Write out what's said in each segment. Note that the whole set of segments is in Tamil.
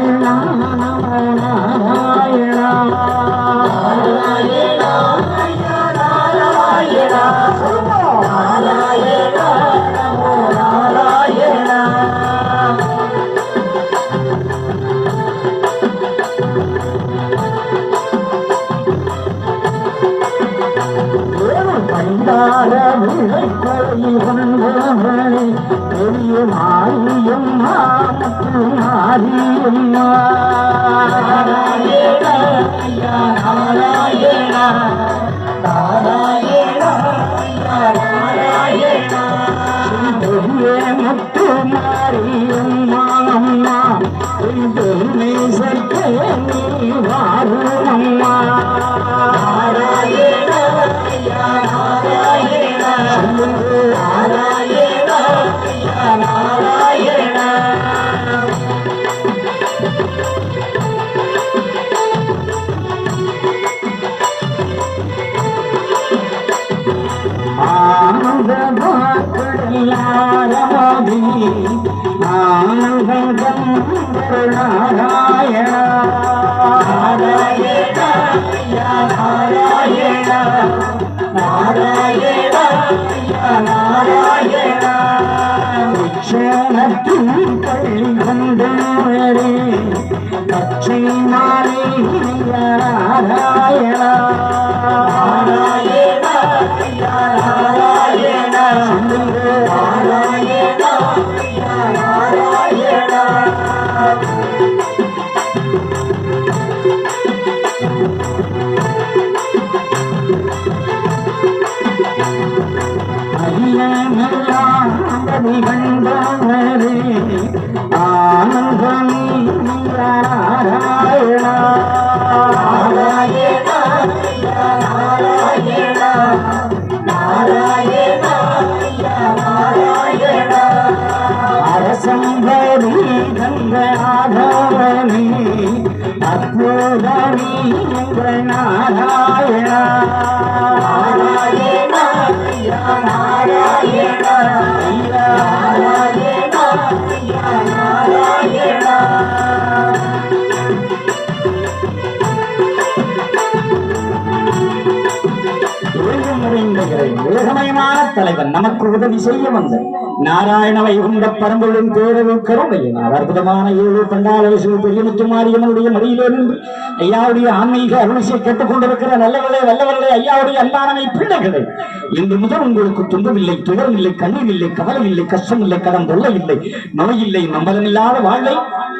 நாராயணா பெரிய மாரியம்மா மாரியம்மா நாராயண நாராயண நாராயண பெரிய முத்து மாரியம்மா அம்மா. பெருமை நீ ஆனந்த பாக்கடையாரமதி ஆனந்தம் நாராயண நாராயண நாராயண நாராயண நாராயண பள்ளி பச்சை மாலை அரியமெல்லாம்பதி கண்டவரே ஆனந்தமீ நாராயண நாராயண நாராயண நாராயண நாராயண அரசம்பரி கங்கநாதவனே அற்புதமீ எங்கள் நாராயண நாராயண உலகமயமான தலைவன் நமக்கு உதவி செய்ய வந்த நாராயணவை உண்ட பரம்பொருளின் பேரவு கருணையினார் அற்புதமான ஏழு பண்டாள விசு பெரியமுத்து ஐயாவுடைய ஆன்மீக அருளிசை கேட்டுக் கொண்டிருக்கிற நல்லவர்களே வல்லவர்களே ஐயாவுடைய அன்பானவை பிள்ளைகளே இன்று முதல் உங்களுக்கு துன்பமில்லை துயரம் இல்லை கண்ணீர் இல்லை கவலை இல்லை கஷ்டம் இல்லை கடன் தொல்லை இல்லை நோய் இல்லை நம்பலமில்லாத வாழ்வை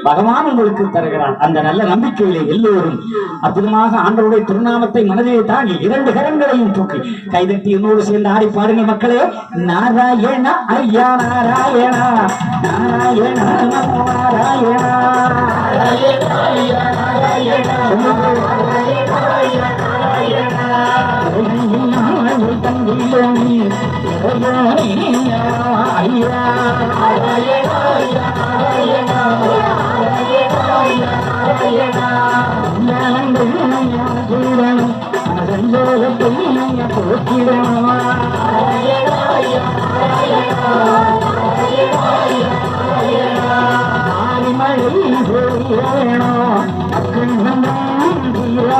பகவான் உங்களுக்கு தருகிறான் அந்த நல்ல நம்பிக்கையிலே எல்லோரும் அற்புதமாக ஆண்டவருடைய திருநாமத்தை மனதிலே தாங்கி இரண்டு கரங்களையும் தூக்கி கைதட்டி என்னோடு சேர்ந்து ஆடி பாருங்க மக்களே. நாராயண ஐயா நாராயண நாராயண நமோ நாராயண நாராயண ஐயா நாராயண தங்கிலோனி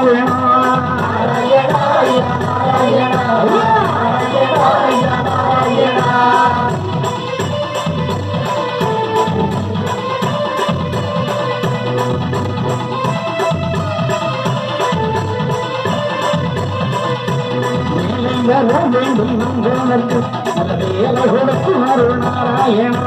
ஐயா தர வேண்டி நாராயணா